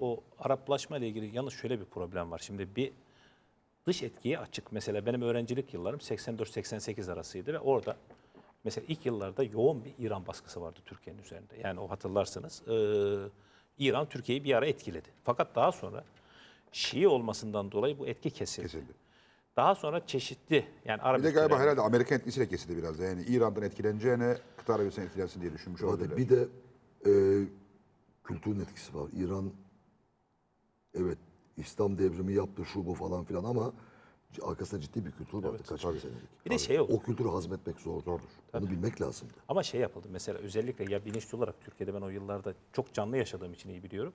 o Araplaşma ile ilgili yalnız şöyle bir problem var. Şimdi bir dış etkiye açık. Mesela benim öğrencilik yıllarım 84-88 arasıydı ve orada mesela ilk yıllarda yoğun bir İran baskısı vardı Türkiye'nin üzerinde. Yani o hatırlarsınız e, İran Türkiye'yi bir ara etkiledi. Fakat daha sonra Şii olmasından dolayı bu etki kesildi. Kesildi. Daha sonra çeşitli yani Arap Bir de galiba herhalde Amerikan etkisiyle kesildi biraz da. Yani İran'dan etkileneceğine kıta Arabistan etkilensin diye düşünmüş Hadi olabilirler. bir de e, kültürün etkisi var. İran evet İslam devrimi yaptı şu bu falan filan ama arkasında ciddi bir kültür vardı kaç bin senelik. Bir de şey oldu. O kültürü hazmetmek zor. Zordur. Bunu bilmek lazımdı. Ama şey yapıldı mesela özellikle ya bilinçli olarak Türkiye'de ben o yıllarda çok canlı yaşadığım için iyi biliyorum.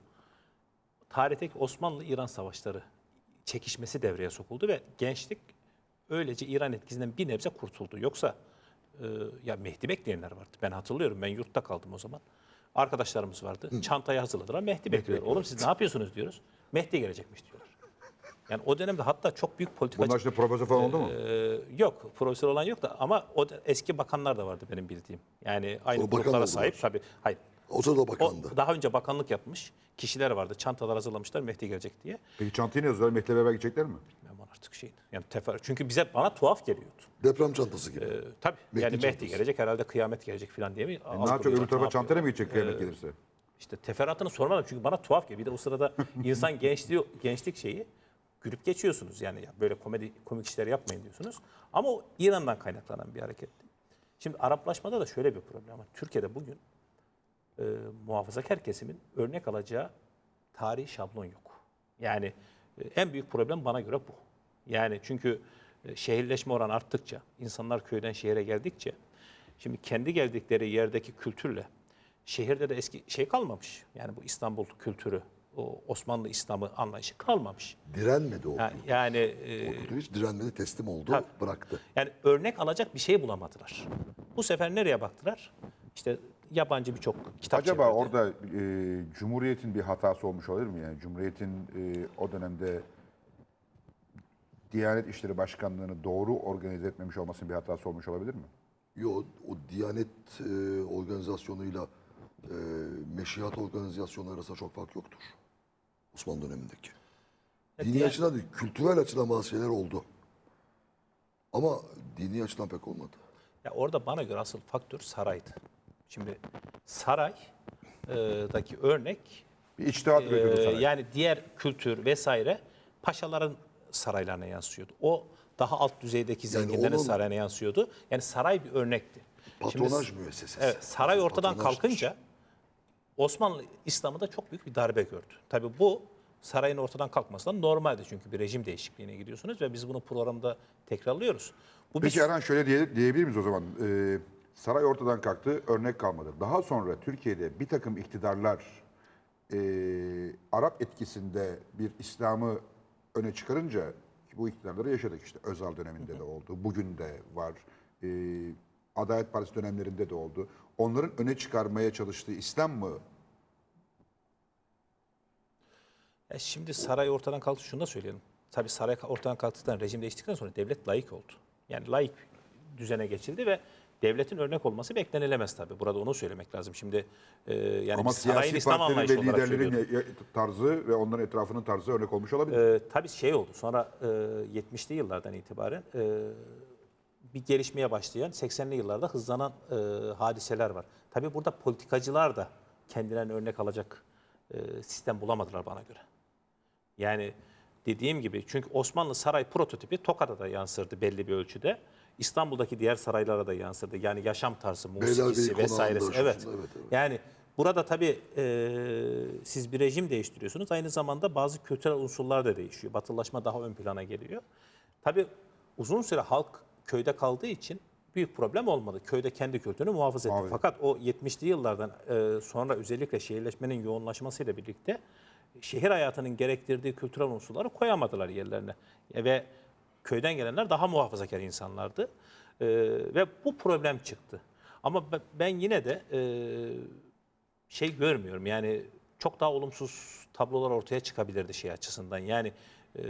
Tarihteki Osmanlı-İran savaşları çekişmesi devreye sokuldu ve gençlik öylece İran etkisinden bir nebze kurtuldu. Yoksa e, ya Mehdi bekleyenler vardı. Ben hatırlıyorum ben yurtta kaldım o zaman. Arkadaşlarımız vardı. Çantayı hazırladılar. Mehdi bekliyor. Oğlum siz ne yapıyorsunuz diyoruz. Mehdi gelecekmiş diyorlar. Yani o dönemde hatta çok büyük politikacı... Bunlar işte profesör falan oldu mu? Ee, yok, profesör olan yok da ama o da- eski bakanlar da vardı benim bildiğim. Yani aynı O gruplara sahip tabii. Hayır. O sırada O bakandı. daha önce bakanlık yapmış kişiler vardı. Çantalar hazırlamışlar Mehdi gelecek diye. Peki çantayı ne yazıyorlar? Mehdi'yle beraber gidecekler mi? Ben bana artık şey yani tefer çünkü bize bana tuhaf geliyordu. Deprem çantası gibi. Ee, tabii Mehdi yani Mehdi çantası. gelecek herhalde kıyamet gelecek falan diye mi? E ne yapacak? Öbür tarafa çantayla mı gidecek kıyamet gelirse? İşte teferruatını sormadım çünkü bana tuhaf geliyor. Bir de o sırada insan gençliği, gençlik şeyi gülüp geçiyorsunuz. Yani ya böyle komedi komik işler yapmayın diyorsunuz. Ama o İran'dan kaynaklanan bir hareketti. Şimdi Araplaşmada da şöyle bir problem var. Türkiye'de bugün e, muhafazakar kesimin örnek alacağı tarihi şablon yok. Yani e, en büyük problem bana göre bu. Yani çünkü e, şehirleşme oranı arttıkça, insanlar köyden şehire geldikçe, şimdi kendi geldikleri yerdeki kültürle şehirde de eski şey kalmamış. Yani bu İstanbul kültürü, o Osmanlı İslam'ı anlayışı kalmamış. Direnmedi o. Yani, yani, e, O kültür hiç direnmedi, teslim oldu, Tabii. bıraktı. yani örnek alacak bir şey bulamadılar. Bu sefer nereye baktılar? İşte yabancı birçok kitap Acaba çevrildi. orada e, Cumhuriyet'in bir hatası olmuş olabilir mi? Yani Cumhuriyet'in e, o dönemde Diyanet İşleri Başkanlığı'nı doğru organize etmemiş olmasının bir hatası olmuş olabilir mi? Yo, o Diyanet e, organizasyonuyla e, Meşihat organizasyonu arasında çok fark yoktur. Osmanlı dönemindeki. Dini Diyan- açıdan değil, kültürel açıdan bazı şeyler oldu. Ama dini açıdan pek olmadı. Ya orada bana göre asıl faktör saraydı. Şimdi saraydaki örnek Bir içtihat e, saray. yani diğer kültür vesaire paşaların saraylarına yansıyordu. O daha alt düzeydeki Yani zenginlerin onun- sarayına yansıyordu. Yani saray bir örnekti. Şimdi Patronaj müessesesi. Evet, saray ortadan Patronajdır. kalkınca Osmanlı İslam'ı da çok büyük bir darbe gördü. Tabii bu sarayın ortadan kalkmasından normaldi çünkü bir rejim değişikliğine gidiyorsunuz ve biz bunu programda tekrarlıyoruz. Bu bir Peki Erhan şöyle diye, diyebilir miyiz o zaman? Ee, saray ortadan kalktı, örnek kalmadı. Daha sonra Türkiye'de bir takım iktidarlar e, Arap etkisinde bir İslam'ı öne çıkarınca bu iktidarları yaşadık işte Özal döneminde de oldu, bugün de var, e, Adalet Partisi dönemlerinde de oldu. Onların öne çıkarmaya çalıştığı İslam mı? Ya şimdi saray ortadan kalktı şunu da söyleyelim. Tabii saray ortadan kalktıktan rejim değiştikten sonra devlet layık oldu. Yani layık düzene geçildi ve devletin örnek olması beklenilemez tabii. Burada onu söylemek lazım. Şimdi e, yani Ama siyasi İslam partilerin ve liderlerin tarzı ve onların etrafının tarzı örnek olmuş olabilir. E, tabii şey oldu. Sonra e, 70'li yıllardan itibaren e, bir gelişmeye başlayan 80'li yıllarda hızlanan e, hadiseler var. Tabii burada politikacılar da kendilerine örnek alacak e, sistem bulamadılar bana göre. Yani dediğim gibi çünkü Osmanlı saray prototipi Tokat'a da yansırdı belli bir ölçüde. İstanbul'daki diğer saraylara da yansırdı. Yani yaşam tarzı, musikisi vesairesi. Evet. evet, evet. Yani burada tabii e, siz bir rejim değiştiriyorsunuz. Aynı zamanda bazı kültürel unsurlar da değişiyor. Batılaşma daha ön plana geliyor. Tabii uzun süre halk köyde kaldığı için büyük problem olmadı. Köyde kendi kültürünü muhafaza etti. Muhafaza. Fakat o 70'li yıllardan e, sonra özellikle şehirleşmenin yoğunlaşmasıyla birlikte şehir hayatının gerektirdiği kültürel unsurları koyamadılar yerlerine. E, ve köyden gelenler daha muhafazakar insanlardı. E, ve bu problem çıktı. Ama be- ben yine de e, şey görmüyorum. Yani çok daha olumsuz tablolar ortaya çıkabilirdi şey açısından. Yani e,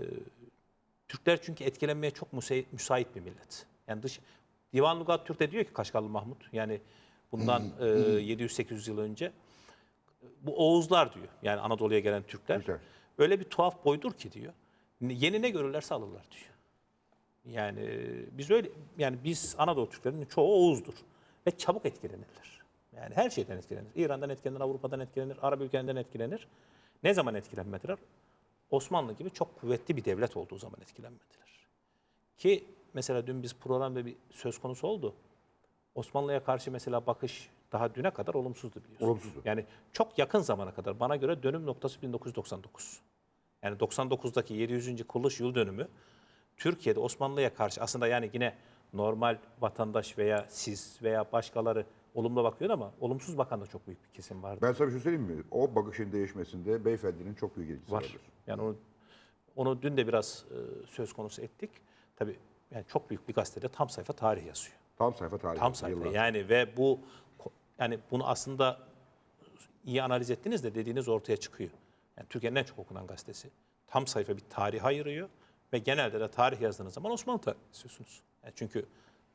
Türkler çünkü etkilenmeye çok müsait, bir millet. Yani dış Divan Lugat Türk de diyor ki Kaşgarlı Mahmut yani bundan e, 700-800 yıl önce bu Oğuzlar diyor. Yani Anadolu'ya gelen Türkler. Türkler. Öyle bir tuhaf boydur ki diyor. Yeni ne görürlerse alırlar diyor. Yani e, biz öyle yani biz Anadolu Türklerinin çoğu Oğuz'dur ve çabuk etkilenirler. Yani her şeyden etkilenir. İran'dan etkilenir, Avrupa'dan etkilenir, Arap ülkelerinden etkilenir. Ne zaman etkilenmediler? Osmanlı gibi çok kuvvetli bir devlet olduğu zaman etkilenmediler. Ki mesela dün biz programda bir söz konusu oldu. Osmanlı'ya karşı mesela bakış daha düne kadar olumsuzdu biliyorsunuz. Olumsuzdu. Yani çok yakın zamana kadar bana göre dönüm noktası 1999. Yani 99'daki 700. kuruluş yıl dönümü Türkiye'de Osmanlı'ya karşı aslında yani yine normal vatandaş veya siz veya başkaları olumlu bakıyor ama olumsuz bakan da çok büyük bir kesim vardı. Ben sana bir şey söyleyeyim mi? O bakışın değişmesinde beyefendinin çok büyük ilgisi var. vardır. Yani onu onu dün de biraz e, söz konusu ettik. Tabii yani çok büyük bir gazetede tam sayfa tarih yazıyor. Tam sayfa tarihi. Tam sayfa. yıllar. Yani ve bu yani bunu aslında iyi analiz ettiniz de dediğiniz ortaya çıkıyor. Yani Türkiye'nin en çok okunan gazetesi. Tam sayfa bir tarih ayırıyor ve genelde de tarih yazdığınız zaman Osmanlı tarihi yazıyorsunuz. Yani çünkü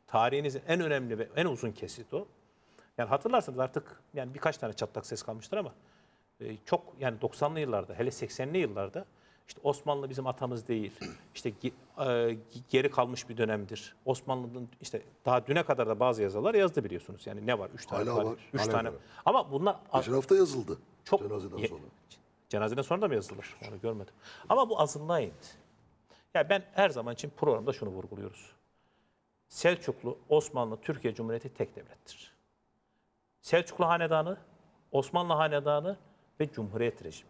tarihinizin en önemli ve en uzun kesiti o. Yani hatırlarsanız artık yani birkaç tane çatlak ses kalmıştır ama e, çok yani 90'lı yıllarda hele 80'li yıllarda işte Osmanlı bizim atamız değil. İşte e, geri kalmış bir dönemdir. Osmanlı'nın işte daha düne kadar da bazı yazılar yazdı biliyorsunuz. Yani ne var? Üç tane Hala var. var. Üç Hala tane. var. Ama bunlar Geçen hafta yazıldı. çok Cenazeden sonra. Cenazeden sonra da mı yazılır? Onu görmedim. Ama bu azınlığa indi. Yani ben her zaman için programda şunu vurguluyoruz. Selçuklu, Osmanlı, Türkiye Cumhuriyeti tek devlettir. Selçuklu Hanedanı, Osmanlı Hanedanı ve Cumhuriyet rejimi.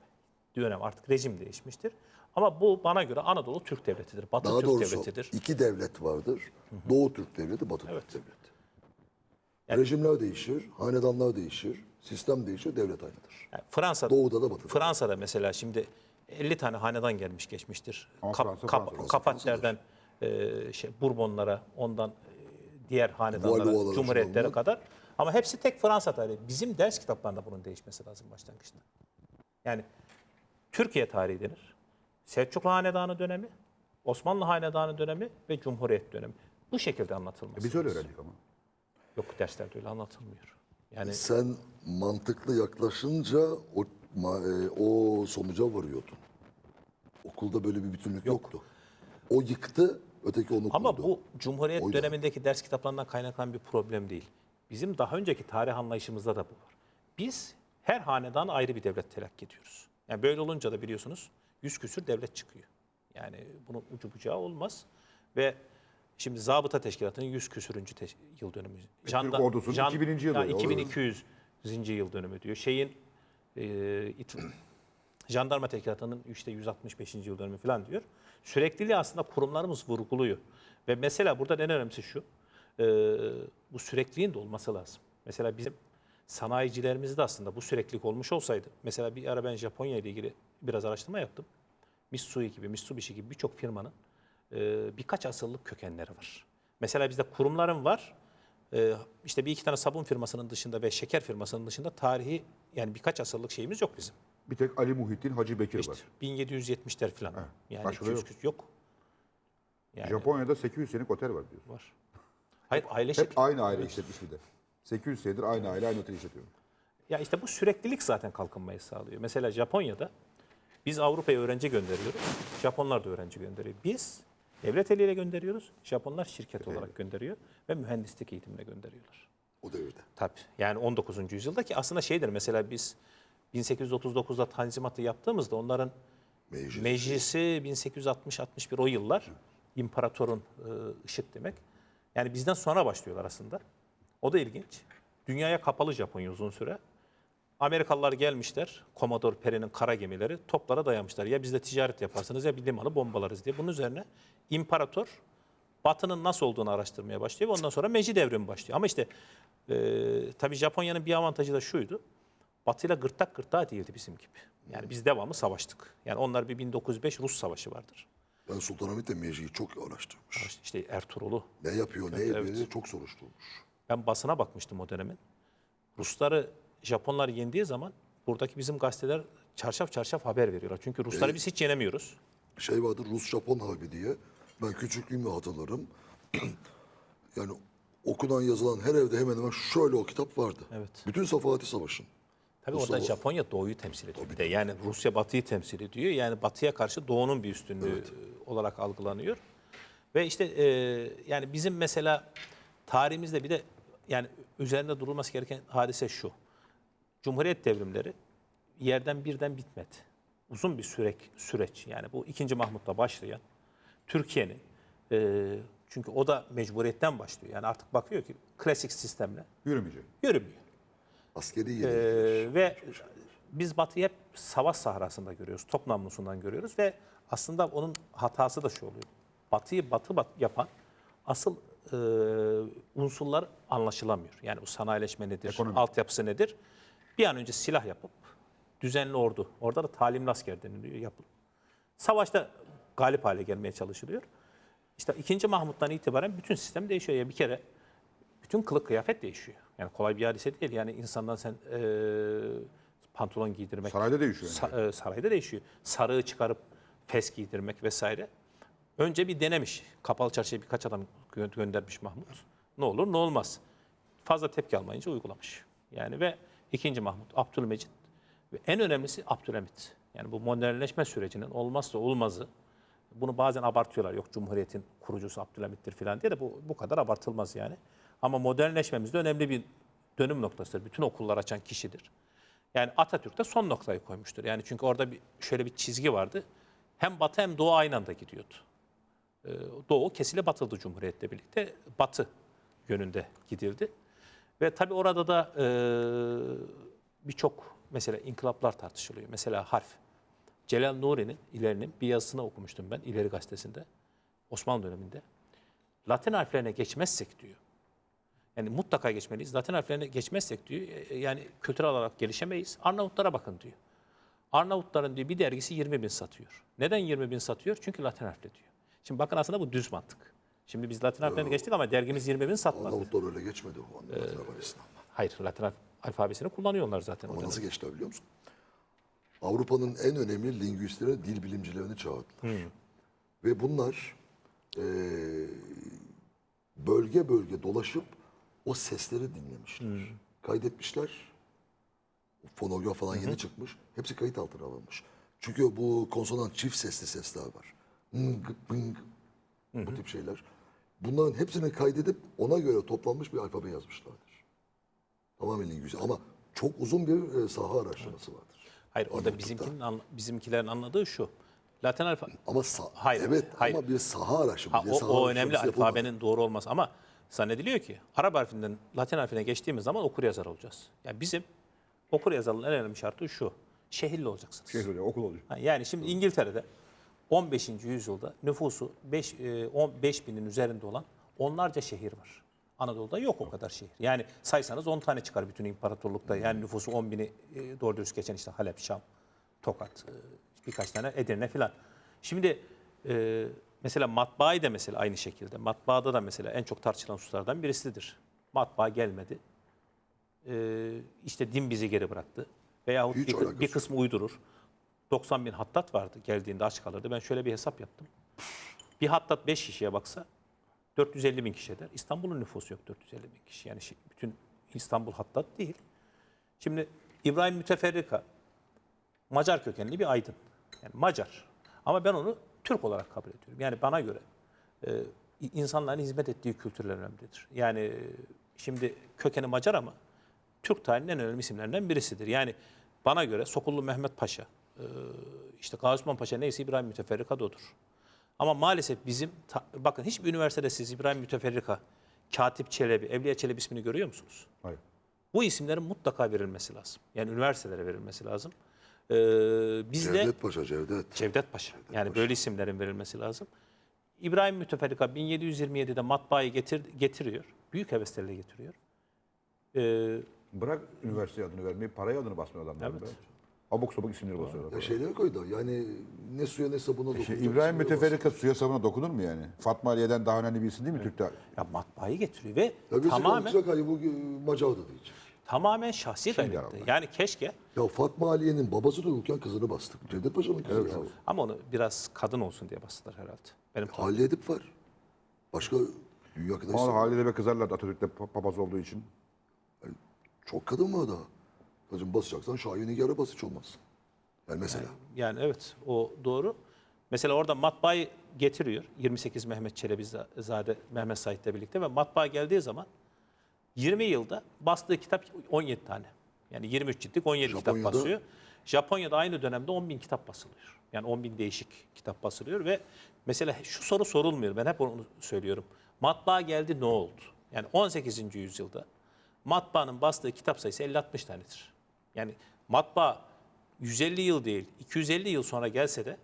Dönem artık rejim değişmiştir. Ama bu bana göre Anadolu Türk devletidir. Batı Daha Türk doğrusu devletidir. iki devlet vardır. Doğu Türk Devleti, Batı Evet. Türk Devleti. Yani- Rejimler değişir, hanedanlar değişir, sistem değişir, devlet aynıdır. Yani Fransa, Doğu'da da Batı'da. da. Fransa'da mesela şimdi 50 tane hanedan gelmiş geçmiştir. Ama Kap, Fransa, kap- Fransa. Kapatlerden e, şey, Bourbonlara, ondan e, diğer hanedanlara, cumhuriyetlere kadar. Ama hepsi tek Fransa tarihi. Bizim ders kitaplarında bunun değişmesi lazım başlangıçta. Yani Türkiye tarihi denir. Selçuklu Hanedanı dönemi, Osmanlı Hanedanı dönemi ve Cumhuriyet dönemi. Bu şekilde anlatılması. Biz öyle öğrendik ama. Yok derslerde öyle anlatılmıyor. Yani Sen mantıklı yaklaşınca o, e, o sonuca varıyordun. Okulda böyle bir bütünlük yoktu. O yıktı, öteki onu Ama kurdu. bu Cumhuriyet Oydu. dönemindeki ders kitaplarından kaynaklanan bir problem değil. Bizim daha önceki tarih anlayışımızda da bu var. Biz her hanedan ayrı bir devlet telakki ediyoruz. Yani böyle olunca da biliyorsunuz yüz küsür devlet çıkıyor. Yani bunun ucu bucağı olmaz. Ve şimdi Zabıta Teşkilatı'nın yüz küsürüncü teş- yıl dönümü. Türk ordusunun 2000. yılı. Ya, Evet. 2200. yıl dönümü diyor. Şeyin e, it- Jandarma Teşkilatı'nın işte 165. yıl dönümü falan diyor. Sürekliliği aslında kurumlarımız vurguluyor. Ve mesela burada en önemlisi şu. E, bu sürekliliğin de olması lazım. Mesela bizim sanayicilerimizde aslında bu süreklilik olmuş olsaydı. Mesela bir ara ben Japonya ile ilgili biraz araştırma yaptım. Mitsui gibi, Mitsubishi gibi birçok firmanın e, birkaç asırlık kökenleri var. Mesela bizde kurumların var. E, işte bir iki tane sabun firmasının dışında ve şeker firmasının dışında tarihi yani birkaç asırlık şeyimiz yok bizim. Bir tek Ali Muhittin Hacı Bekir İşte var. 1770'ler falan. Yani başka da 200 yok. yok. Yani Japonya'da 800 senelik otel var diyor. var. Hayır aile Hep aynı aile işletmiş bir de. 800 senedir aynı aile aynı otel işletiyor. Ya işte bu süreklilik zaten kalkınmayı sağlıyor. Mesela Japonya'da biz Avrupa'ya öğrenci gönderiyoruz. Japonlar da öğrenci gönderiyor. Biz devlet eliyle gönderiyoruz. Japonlar şirket olarak gönderiyor ve mühendislik eğitimine gönderiyorlar. O devirde. Tabii. Yani 19. yüzyılda ki aslında şeydir mesela biz 1839'da Tanzimat'ı yaptığımızda onların Meclis. meclisi 1860-61 o yıllar imparatorun e, ışık demek. Yani bizden sonra başlıyorlar aslında. O da ilginç. Dünyaya kapalı Japonya uzun süre. Amerikalılar gelmişler. Commodore Perry'nin kara gemileri toplara dayamışlar. Ya bizde ticaret yaparsınız ya bir limanı bombalarız diye. Bunun üzerine imparator Batı'nın nasıl olduğunu araştırmaya başlıyor. ve Ondan sonra Meiji devrimi başlıyor. Ama işte e, tabii Japonya'nın bir avantajı da şuydu. Batı'yla gırtlak gırtlağa değildi bizim gibi. Yani biz devamlı savaştık. Yani onlar bir 1905 Rus savaşı vardır. Ben Sultanahmet de Meci'yi çok araştırmış. İşte Ertuğrul'u. Ne yapıyor, ne ediyor diye çok soruşturmuş. Ben basına bakmıştım o dönemin. Rusları Japonlar yendiği zaman buradaki bizim gazeteler çarşaf çarşaf haber veriyorlar. Çünkü Rusları biz hiç yenemiyoruz. Şey vardır Rus-Japon Harbi diye. Ben küçüklüğümü hatırlarım. yani okunan yazılan her evde hemen hemen şöyle o kitap vardı. Evet. Bütün Safati Savaş'ın. Tabii Rusya orada Japonya doğuyu temsil ediyor. Bir de yani Rusya batıyı temsil ediyor. Yani batıya karşı doğunun bir üstünlüğü olarak algılanıyor. Ve işte e, yani bizim mesela tarihimizde bir de yani üzerinde durulması gereken hadise şu. Cumhuriyet devrimleri yerden birden bitmedi. Uzun bir süreç, süreç. Yani bu 2. Mahmut'la başlayan Türkiye'nin e, çünkü o da mecburiyetten başlıyor. Yani artık bakıyor ki klasik sistemle Yürümeyecek. yürümüyor. Askeri yeri. Ee, ve biz Batı'yı hep savaş sahrasında görüyoruz. Top namlusundan görüyoruz ve aslında onun hatası da şu oluyor. Batı'yı Batı bat yapan asıl e, unsurlar anlaşılamıyor. Yani bu sanayileşme nedir, Ekonomi. altyapısı nedir? Bir an önce silah yapıp düzenli ordu, orada da talimli asker deniliyor yapılıp. Savaşta galip hale gelmeye çalışılıyor. İşte 2. Mahmut'tan itibaren bütün sistem değişiyor. Ya bir kere bütün kılık kıyafet değişiyor. Yani kolay bir hadise değil. Yani insandan sen e, pantolon giydirmek, Sarayda değişiyor. yani. sa- e, sarayda değişiyor. Sarığı çıkarıp fes giydirmek vesaire. Önce bir denemiş. Kapalı çarşıya birkaç adam gö- göndermiş Mahmut. Ne olur ne olmaz. Fazla tepki almayınca uygulamış. Yani ve ikinci Mahmut, Abdülmecit ve en önemlisi Abdülhamit. Yani bu modernleşme sürecinin olmazsa olmazı. Bunu bazen abartıyorlar. Yok Cumhuriyet'in kurucusu Abdülhamit'tir falan diye de bu, bu kadar abartılmaz yani. Ama modernleşmemizde önemli bir dönüm noktasıdır. Bütün okullar açan kişidir. Yani Atatürk de son noktayı koymuştur. Yani çünkü orada bir şöyle bir çizgi vardı. Hem batı hem doğu aynı anda gidiyordu. Ee, Doğu kesile batıldı Cumhuriyet'le birlikte. Batı yönünde gidildi. Ve tabii orada da e, birçok mesela inkılaplar tartışılıyor. Mesela harf. Celal Nuri'nin ilerinin bir yazısını okumuştum ben İleri Gazetesi'nde. Osmanlı döneminde. Latin harflerine geçmezsek diyor. Yani mutlaka geçmeliyiz. Latin harflerine geçmezsek diyor. e, Yani kültürel olarak gelişemeyiz. Arnavutlara bakın diyor. Arnavutların diyor bir dergisi 20 bin satıyor. Neden 20 bin satıyor? Çünkü Latin harfle diyor. Şimdi bakın aslında bu düz mantık. Şimdi biz Latin harflerine geçtik ama dergimiz 20 bin satmadı. Arnavutlar öyle geçmedi o. Ee, Latin alfabesine. Hayır Latin alf- alfabesini kullanıyorlar zaten. Ama nasıl geçti biliyor musun? Avrupa'nın en önemli lingüistleri, dil bilimcilerini çağırdılar. Ve bunlar eee, bölge bölge dolaşıp o sesleri dinlemişler. Kaydetmişler. Fonograf falan yeni çıkmış. Hepsi kayıt altına alınmış. Çünkü bu konsonant çift sesli sesler var. Ng, bing, bu tip şeyler. Bunların hepsini kaydedip ona göre toplanmış bir alfabe yazmışlardır. Tamamen İngilizce ama çok uzun bir e, saha araştırması vardır. Hayır orada bizimkinin anla- bizimkilerin anladığı şu. Latin alfa Ama sa- Hayır, evet hayır. ama bir saha araştırması. Ha, o, o önemli alfabenin doğru olması ama zannediliyor ki Arap harfinden Latin harfine geçtiğimiz zaman okur yazar olacağız. Yani bizim okur yazarlığın en önemli şartı şu. Şehirli olacaksınız. Şey söylüyor, okul. Ha, Yani şimdi İngiltere'de 15. yüzyılda nüfusu 5 15 binin üzerinde olan onlarca şehir var. Anadolu'da yok o kadar şehir. Yani saysanız 10 tane çıkar bütün imparatorlukta. Yani nüfusu 10 bini e, doğru dürüst geçen işte Halep, Şam, Tokat, e, birkaç tane Edirne filan. Şimdi e, mesela matbaayı da mesela aynı şekilde. Matbaada da mesela en çok tartışılan hususlardan birisidir. Matbaa gelmedi. E, işte din bizi geri bıraktı. Veyahut Hiç bir, bir kısmı uydurur. 90 bin hattat vardı geldiğinde aç kalırdı. Ben şöyle bir hesap yaptım. Bir hattat 5 kişiye baksa 450 bin kişi eder. İstanbul'un nüfusu yok 450 bin kişi. Yani şey- bütün İstanbul hattat değil. Şimdi İbrahim Müteferrika Macar kökenli bir aydın. Yani Macar. Ama ben onu Türk olarak kabul ediyorum. Yani bana göre e, insanların hizmet ettiği kültürler önemlidir. Yani e, şimdi kökeni Macar ama Türk tarihinin en önemli isimlerinden birisidir. Yani bana göre Sokullu Mehmet Paşa, e, işte Gazi Osman Paşa neyse İbrahim Müteferrika odur. Ama maalesef bizim, bakın hiçbir üniversitede siz İbrahim Müteferrika, Katip Çelebi, Evliya Çelebi ismini görüyor musunuz? Hayır. Bu isimlerin mutlaka verilmesi lazım. Yani üniversitelere verilmesi lazım. Ee, bizde Cevdet Paşa, Cevdet. Cevdet Paşa. Yani böyle isimlerin verilmesi lazım. İbrahim Müteferrika 1727'de matbaayı getir, getiriyor. Büyük heveslerle getiriyor. Ee, Bırak üniversite adını vermeyi, paraya adını basmıyor adamlar. Evet. be. Abuk sabuk isimleri basıyorlar. Ya şeyleri koydu yani ne suya ne sabuna dokunacak. Şey, İbrahim Müteferrika suya sabuna dokunur mu yani? Fatma Aliye'den daha önemli bir isim değil mi Türk'te? ya matbaayı getiriyor ve Tabii tamamen. Ay, bu e, Macar'da diyecek. Tamamen şahsi gayretti. Araplar. Yani keşke Ya Fatma Aliye'nin babası dururken kızını bastık. Cevdet Paşa'nın kızı ya. ama onu biraz kadın olsun diye bastılar herhalde. Benim Halil Edip var. Başka dünya kadar Ama Halide ve kızarlar Atatürk'te pa- papaz olduğu için. Çok kadın var daha. Hacım basacaksan Şahin Nigar'a bas hiç olmaz. Yani mesela. Yani evet o doğru. Mesela orada matbaayı getiriyor 28 Mehmet Çelebizade Mehmet Said'le birlikte ve matbaa geldiği zaman 20 yılda bastığı kitap 17 tane. Yani 23 ciltlik 17 kitap Japonya'da- basıyor. Japonya'da aynı dönemde 10 bin kitap basılıyor. Yani 10 bin değişik kitap basılıyor ve mesela şu soru sorulmuyor. Ben hep onu söylüyorum. Matbaa geldi ne oldu? Yani 18. yüzyılda matbaanın bastığı kitap sayısı 50-60 tanedir. Yani matbaa 150 yıl değil 250 yıl sonra gelse de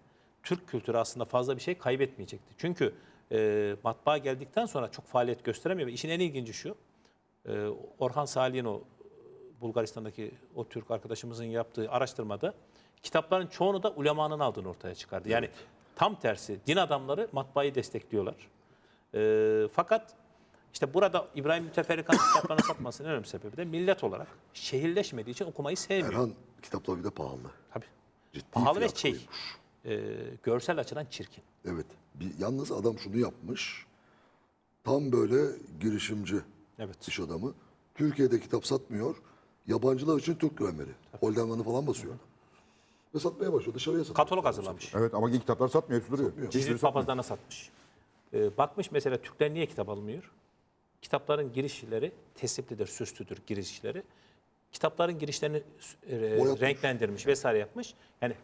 Türk kültürü aslında fazla bir şey kaybetmeyecekti. Çünkü e, matbaa geldikten sonra çok faaliyet gösteremiyor ve işin en ilginci şu. E, Orhan Salih'in o Bulgaristan'daki o Türk arkadaşımızın yaptığı araştırmada kitapların çoğunu da ulemanın aldığını ortaya çıkardı. Yani tam tersi din adamları matbaayı destekliyorlar. E, fakat işte burada İbrahim Müteferrika'nın kitaplarını satmasının en önemli sebebi de millet olarak şehirleşmediği için okumayı sevmiyor. Erhan kitaplar bir de pahalı. Tabii. Ciddi Pahalı ve şey, koymuş. e, görsel açıdan çirkin. Evet. Bir, yalnız adam şunu yapmış. Tam böyle girişimci Evet. iş adamı. Türkiye'de kitap satmıyor. Yabancılar için Türk grameri. Holdenman'ı falan basıyor. Ve satmaya başlıyor. Dışarıya satıyor. Katalog hazırlamış. Evet ama kitaplar satmıyor. Hepsi duruyor. Hiçbiri Cizvit satmıyor. papazlarına satmış. Ee, bakmış mesela Türkler niye kitap almıyor? Kitapların girişleri tesiplidir, süslüdür girişleri. Kitapların girişlerini e, Boyatmış. renklendirmiş vesaire yapmış. Yani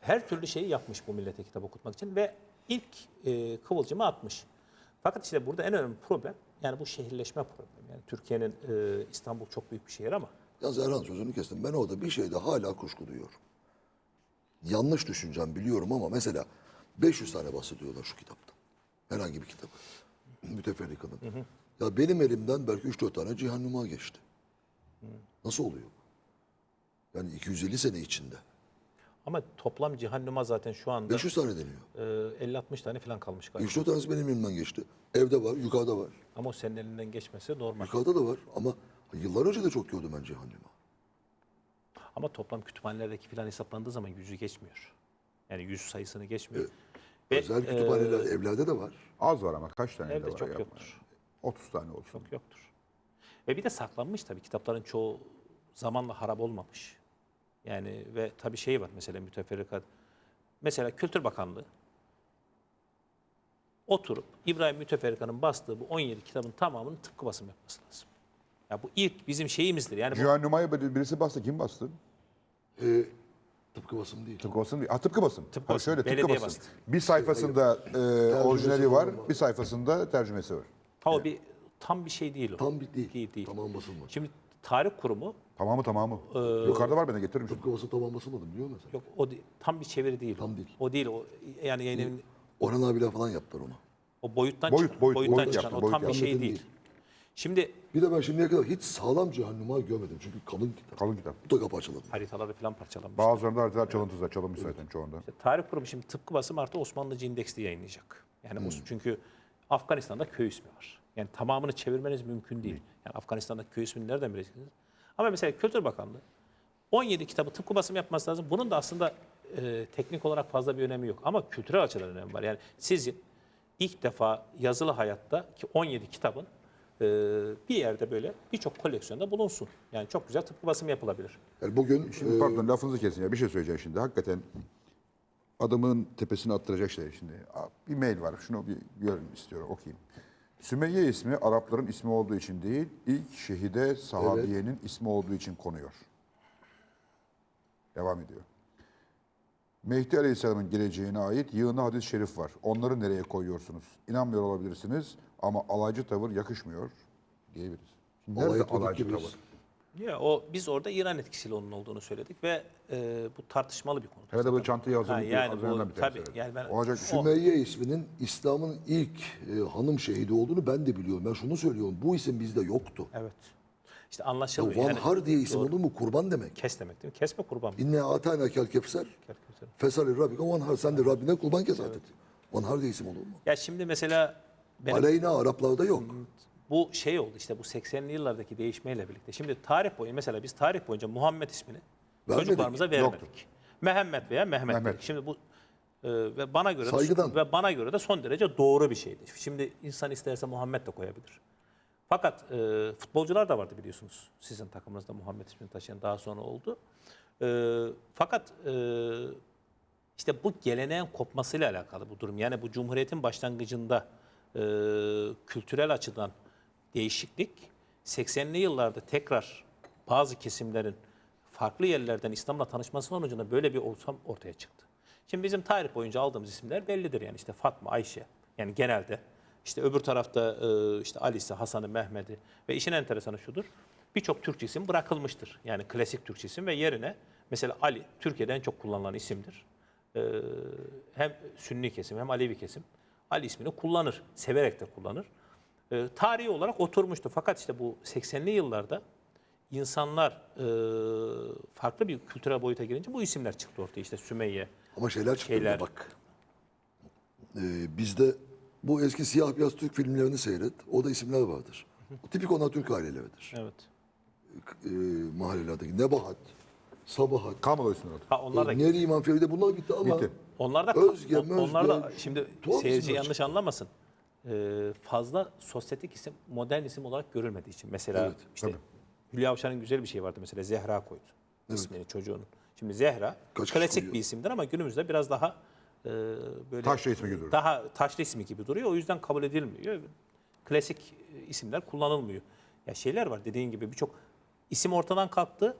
her türlü şeyi yapmış bu millete kitap okutmak için ve ilk e, kıvılcımı atmış. Fakat işte burada en önemli problem yani bu şehirleşme problemi. Yani Türkiye'nin e, İstanbul çok büyük bir şehir ama Yalnız Erhan sözünü kestim. Ben orada bir şeyde hala kuşku duyuyorum. Yanlış düşüneceğim biliyorum ama mesela 500 tane bahsediyorlar şu kitaptan. Herhangi bir kitabı. Müteferrika'nın. Ya benim elimden belki 3-4 tane Cihannuma geçti. Nasıl oluyor? Yani 250 sene içinde. Ama toplam cihannuma zaten şu anda 500 tane deniyor. e, 50-60 tane falan kalmış galiba. 3-4 tanesi benim elimden geçti. Evde var, yukarıda var. Ama o senin elinden geçmesi normal. Yukarıda da var ama yıllar önce de çok gördüm ben Cihannuma. Ama toplam kütüphanelerdeki filan hesaplandığı zaman yüzü geçmiyor. Yani yüz sayısını geçmiyor. Ve, Özel kütüphaneler evlerde de var. Az var ama kaç tane Evde de var çok yapma. yoktur. 30 tane olsun. Çok yoktur. Ve bir de saklanmış tabii kitapların çoğu zamanla harap olmamış. Yani ve tabii şey var mesela müteferrika. Mesela Kültür Bakanlığı oturup İbrahim Müteferrika'nın bastığı bu 17 kitabın tamamının tıpkı basım yapması lazım. Ya bu ilk bizim şeyimizdir. Yani bu Cihannuma'yı bir- birisi bastı. Kim bastı? Ee, tıpkı basım değil. Tıpkı basın değil. Ha, tıpkı basın. Tıpkı Ha, şöyle tıpkı basın. bastı. Bir sayfasında e, orijinali var, var. bir sayfasında tercümesi var. ha, o bir tam bir şey değil o. Tam bir değil. Değil, değil. Tamam basılmadı. Şimdi tarih kurumu Tamamı tamamı. Ee, Yukarıda var ben de getiririm. Tıpkı basım tamam basılmadı biliyor musun? yok o değil, tam bir çeviri değil. o. Tam değil. O değil o yani yayın evinin- Orhan abiler falan yaptılar onu. o boyuttan Boyut, çıkan, boyut, boyuttan boyut çıkan yaptı, o boyut tam bir şey değil. değil. Şimdi Bir de ben şimdiye kadar hiç sağlam cihannuma görmedim. Çünkü kalın kitap. Kalın kitap. Mutlaka parçaladım. haritaları falan parçalanmış. Bazılarında haritalar da çalınmış zaten çoğunda. İşte tarih kurumu şimdi tıpkı basım artı Osmanlıcı indeksli yayınlayacak. Yani Hmm. o- çünkü Afganistan'da köy ismi var. Yani tamamını çevirmeniz mümkün değil. Yani Afganistan'da köy ismini nereden bileceksiniz? Ama mesela Kültür Bakanlığı 17 kitabı tıpkı basım yapması lazım. Bunun da aslında e, teknik olarak fazla bir önemi yok. Ama kültürel açıdan önemi var. Yani sizin ilk defa yazılı hayatta ki 17 kitabın e, bir yerde böyle birçok koleksiyonda bulunsun. Yani çok güzel tıpkı basım yapılabilir. Yani bugün Şimdi e, pardon lafınızı kesin ya bir şey söyleyeceğim şimdi. Hakikaten adamın tepesine attıracak şey şimdi. Bir mail var şunu bir görün istiyorum okuyayım. Sümeyye ismi Arapların ismi olduğu için değil, ilk şehide sahabiyenin ismi olduğu için konuyor. Devam ediyor. Mehdi Aleyhisselam'ın geleceğine ait yığını hadis-i şerif var. Onları nereye koyuyorsunuz? İnanmıyor olabilirsiniz ama alaycı tavır yakışmıyor diyebiliriz. Nerede etmedik alaycı tavır? Ya o biz orada İran etkisiyle onun olduğunu söyledik ve e, bu tartışmalı bir konu. Herhalde bu çantayı Ha, hazırlayıp yani bu bir tabii yani ben Olacak şey. o- Sümeyye isminin İslam'ın ilk e, hanım şehidi olduğunu ben de biliyorum. Ben şunu söylüyorum. Bu isim bizde yoktu. evet. İşte Ya anlaşılmıyor. Van yani, Har diye isim olur mu? Kurban demek. kes demek değil mi? Kesme kurban. İnne atayna kel kefser. Fesali Rabbika Van Har. Sen de Rabbine kurban kes artık. Van Har diye isim olur mu? Ya şimdi mesela benim Aleyna Araplarda yok. Bu şey oldu işte bu 80'li yıllardaki değişmeyle birlikte. Şimdi tarih boyu mesela biz tarih boyunca Muhammed ismini Vermedik. çocuklarımıza vermedik. Mehmet veya Mehmet. Mehmet. dedik. Şimdi bu e, ve bana göre de, Saygıdan. ve bana göre de son derece doğru bir şeydi. Şimdi insan isterse Muhammed de koyabilir. Fakat e, futbolcular da vardı biliyorsunuz. Sizin takımınızda Muhammed ismini taşıyan daha sonra oldu. E, fakat e, işte bu geleneğin kopmasıyla alakalı bu durum. Yani bu Cumhuriyet'in başlangıcında e, kültürel açıdan değişiklik 80'li yıllarda tekrar bazı kesimlerin farklı yerlerden İslam'la tanışması sonucunda böyle bir ortam ortaya çıktı. Şimdi bizim tarih boyunca aldığımız isimler bellidir yani işte Fatma, Ayşe yani genelde. İşte öbür tarafta e, işte Ali'si, Hasan'ı, Mehmet'i ve işin enteresanı şudur. Birçok Türkçe isim bırakılmıştır. Yani klasik Türkçe isim ve yerine mesela Ali Türkiye'de en çok kullanılan isimdir. E, hem Sünni kesim hem Alevi kesim Ali ismini kullanır. Severek de kullanır. E, tarihi olarak oturmuştu. Fakat işte bu 80'li yıllarda insanlar e, farklı bir kültürel boyuta girince bu isimler çıktı ortaya. İşte Sümeyye, Ama şeyler çıktı Şeyler. bak. Ee, bizde bu eski siyah beyaz Türk filmlerini seyret. Orada isimler vardır. O tipik onlar Türk aileleridir. evet. Ee, mahallelerdeki Nebahat, Sabahat, o isimler orada. Ha, onlar da e, Neriman Feride bunlar gitti ama Gitti. Onlar da Özge, on- onlar da Mözge, şimdi seyirci yanlış çıktı. anlamasın. Ee, fazla sosyetik isim modern isim olarak görülmediği için mesela Evet, işte tabii. Hülya Avşar'ın güzel bir şey vardı mesela Zehra koydu ismini çocuğunun. Şimdi Zehra Kaç klasik bir isimdir ama günümüzde biraz daha e, böyle Taşra ismi gibi duruyor. Daha taşlı ismi gibi duruyor. O yüzden kabul edilmiyor. Klasik e, isimler kullanılmıyor. Ya şeyler var dediğin gibi birçok isim ortadan kalktı.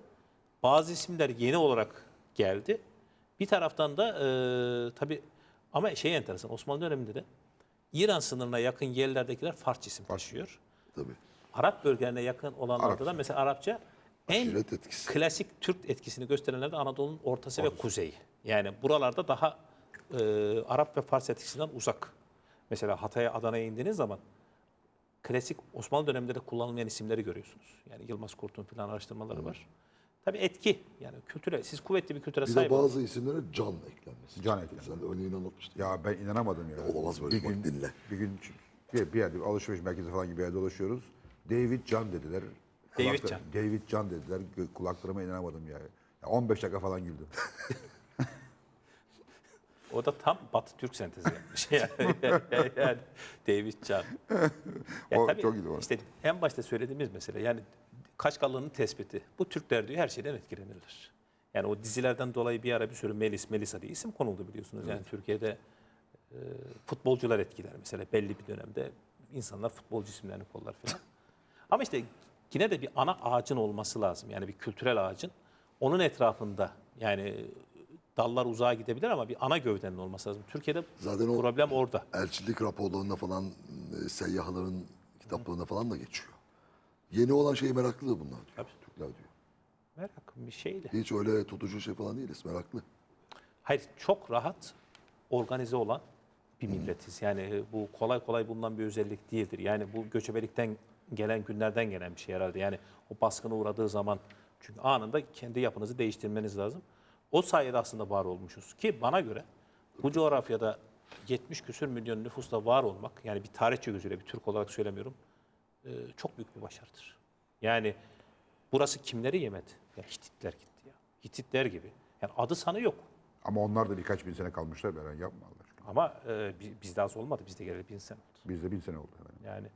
Bazı isimler yeni olarak geldi. Bir taraftan da e, tabii ama şey enteresan Osmanlı döneminde de İran sınırına yakın yerlerdekiler Farsça isim taşıyor. tabii. Arap bölgelerine yakın olanlarda Arapça. da mesela Arapça en etkisi. klasik Türk etkisini gösterenler de Anadolu'nun ortası ve kuzeyi. Yani buralarda daha e, Arap ve Fars etkisinden uzak. Mesela Hatay'a, Adana'ya indiğiniz zaman klasik Osmanlı döneminde de kullanılmayan isimleri görüyorsunuz. Yani Yılmaz Kurt'un falan araştırmaları var. Tabii etki. Yani kültüre, siz kuvvetli bir kültüre Bir de sahip olun. bazı isimlere can eklenmesi. Can eklenmesi. Sen de örneğini anlatmıştın. Ya ben inanamadım ya. Olamaz böyle, bir bak gün, dinle. Bir gün bir, bir yerde bir alışveriş merkezi falan gibi bir yerde dolaşıyoruz. David Can dediler. David Can. David Can dediler. Gö- Kulaklarıma inanamadım ya. ya 15 dakika falan güldüm. O da tam Batı Türk sentezi yapmış. Yani, yani David Can. Ya O tabii çok iyiydi o. İşte en başta söylediğimiz mesele yani Kaşgarlığının tespiti. Bu Türkler diyor her şeyden etkilenirler. Yani o dizilerden dolayı bir ara bir sürü Melis, Melisa diye isim konuldu biliyorsunuz. Yani Türkiye'de e, futbolcular etkiler mesela belli bir dönemde insanlar futbolcu isimlerini kollar falan. Ama işte yine de bir ana ağacın olması lazım. Yani bir kültürel ağacın. Onun etrafında yani dallar uzağa gidebilir ama bir ana gövdenin olması lazım. Türkiye'de Zaten o- problem orada. Elçilik raporlarında falan, e, seyyahların kitaplarında falan da geçiyor. Yeni olan şey meraklı bunlar diyor. Tabii. Türkler diyor. Merak bir şeydi. Hiç öyle tutucu şey falan değiliz. Meraklı. Hayır çok rahat organize olan bir milletiz. Yani e, bu kolay kolay bulunan bir özellik değildir. Yani bu göçebelikten gelen günlerden gelen bir şey herhalde. Yani o baskına uğradığı zaman çünkü anında kendi yapınızı değiştirmeniz lazım. O sayede aslında var olmuşuz ki bana göre bu coğrafyada 70 küsür milyon nüfusla var olmak yani bir tarihçi gözüyle bir Türk olarak söylemiyorum e, çok büyük bir başarıdır. Yani burası kimleri yemedi? Ya Hititler gitti ya. Hititler gibi. Yani adı sanı yok. Ama onlar da birkaç bin sene kalmışlar. Ben yapma Allah aşkına. Ama e, bi- bizde az olmadı. Bizde geleli bin sene oldu. Bizde bin sene oldu. hemen. Yani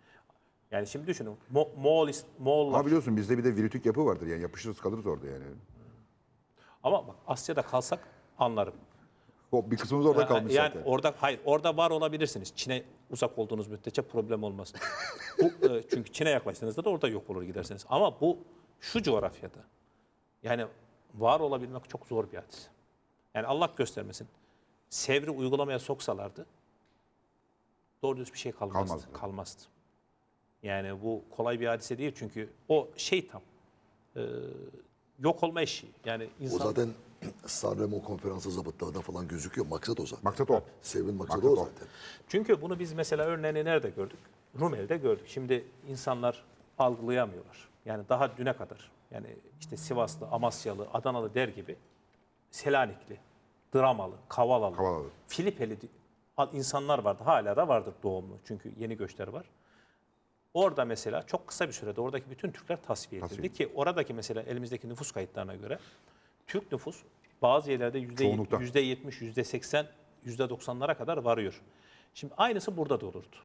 yani şimdi düşünün. Mo Moğol, Moğollar. Ama biliyorsun bizde bir de virütük yapı vardır. Yani yapışırız kalırız orada yani. Ama bak Asya'da kalsak anlarım. O bir kısmımız orada kalmış yani zaten. orada hayır orada var olabilirsiniz. Çin'e uzak olduğunuz müddetçe problem olmaz. bu, e, çünkü Çin'e yaklaştığınızda da orada yok olur gidersiniz. Ama bu şu coğrafyada yani var olabilmek çok zor bir hadise. Yani Allah göstermesin. Sevri uygulamaya soksalardı doğru düz bir şey kalmazdı. Kalmazdı. Kalmazdı. Yani bu kolay bir hadise değil çünkü o şey tam e, yok olma eşiği. Yani O insan zaten Sanremo konferansı zabıtlarında falan gözüküyor. Maksat o zaten. Maksat o. Sevin maksadı Maksat o o. zaten. Çünkü bunu biz mesela örneğini nerede gördük? Rumeli'de gördük. Şimdi insanlar algılayamıyorlar. Yani daha düne kadar yani işte Sivaslı, Amasyalı, Adanalı der gibi Selanikli, Dramalı, Kavalalı, Kavalalı. Filipeli insanlar vardı. Hala da vardır doğumlu. Çünkü yeni göçler var. Orada mesela çok kısa bir sürede oradaki bütün Türkler tasfiye edildi Tasfiye. ki oradaki mesela elimizdeki nüfus kayıtlarına göre Türk nüfus bazı yerlerde yüzde Çoğunlukta. yüzde yetmiş, yüzde seksen, yüzde doksanlara kadar varıyor. Şimdi aynısı burada da olurdu.